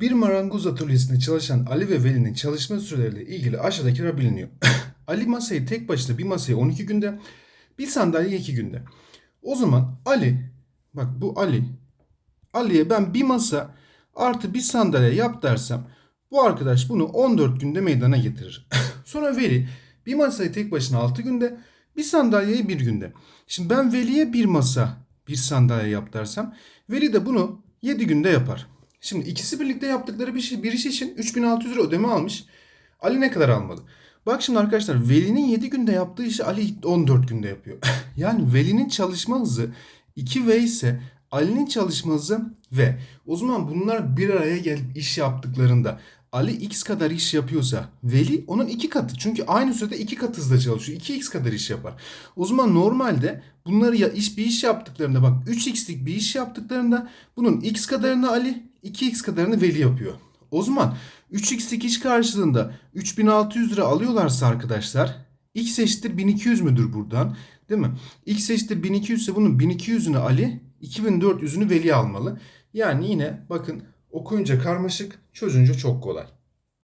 Bir marangoz atölyesinde çalışan Ali ve Veli'nin çalışma süreleriyle ilgili aşağıdakiler biliniyor. Ali masayı tek başına bir masayı 12 günde, bir sandalye 2 günde. O zaman Ali, bak bu Ali, Ali'ye ben bir masa artı bir sandalye yap dersem bu arkadaş bunu 14 günde meydana getirir. Sonra Veli bir masayı tek başına 6 günde, bir sandalyeyi bir günde. Şimdi ben Veli'ye bir masa, bir sandalye yap dersem Veli de bunu 7 günde yapar. Şimdi ikisi birlikte yaptıkları bir, şey, bir iş için 3600 lira ödeme almış. Ali ne kadar almalı? Bak şimdi arkadaşlar Veli'nin 7 günde yaptığı işi Ali 14 günde yapıyor. yani Veli'nin çalışma hızı 2V ise Ali'nin çalışma hızı V. O zaman bunlar bir araya gelip iş yaptıklarında Ali x kadar iş yapıyorsa Veli onun iki katı. Çünkü aynı sürede iki kat hızla çalışıyor. 2x kadar iş yapar. O zaman normalde bunları ya iş bir iş yaptıklarında bak 3x'lik bir iş yaptıklarında bunun x kadarını Ali 2x kadarını Veli yapıyor. O zaman 3x'lik iş karşılığında 3600 lira alıyorlarsa arkadaşlar x eşittir 1200 müdür buradan? Değil mi? x eşittir 1200 ise bunun 1200'ünü Ali 2400'ünü Veli almalı. Yani yine bakın okuyunca karmaşık çözünce çok kolay.